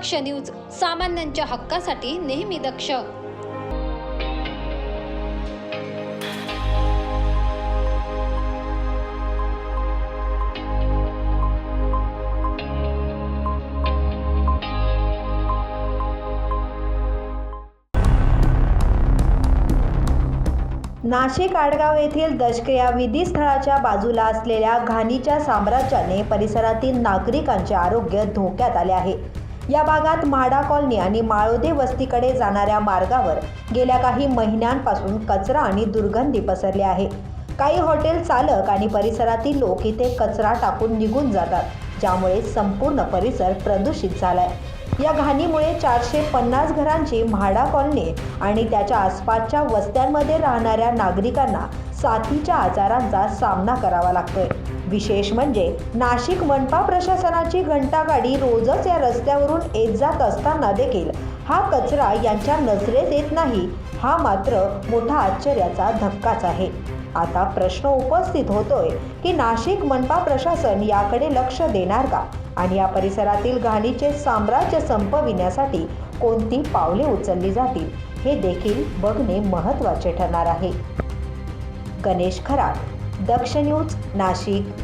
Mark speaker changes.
Speaker 1: दक्ष news सामान्यांच्या हक्कासाठी नेहमी दक्ष.
Speaker 2: नाशिक आडगाव येथील दशक्रिया विधी स्थळाच्या बाजूला असलेल्या घाणीच्या साम्राज्याने परिसरातील नागरिकांचे आरोग्य धोक्यात आले आहे. या भागात म्हाडा कॉलनी आणि माळोदे वस्तीकडे जाणाऱ्या मार्गावर गेल्या काही महिन्यांपासून कचरा आणि दुर्गंधी पसरली आहे. काही हॉटेल चालक आणि परिसरातील लोक इथे कचरा टाकून निघून जातात ज्यामुळे संपूर्ण परिसर प्रदूषित झालाय. या घाणीमुळे चारशे पन्नास घरांची म्हाडा कॉलनी आणि त्याच्या आसपासच्या वस्त्यांमध्ये राहणाऱ्या नागरिकांना साथीच्या आजारांचा सामना करावा लागतोय. विशेष म्हणजे नाशिक मनपा प्रशासनाची घंटागाडी रोजच या रस्त्यावरून येत जात असताना देखील हा कचरा यांच्या नजरेत येत नाही. हा मात्र मोठा आश्चर्याचा धक्काच आहे. आता प्रश्न उपस्थित होतोय की नाशिक मनपा प्रशासन याकडे लक्ष देणार का? आणि या परिसरातील घाणीचे साम्राज्य संपविण्यासाठी कोणती पावले उचलली जातील हे देखील बघणे महत्त्वाचे ठरणार आहे. गणेश खरात दक्ष न्यूज नाशिक.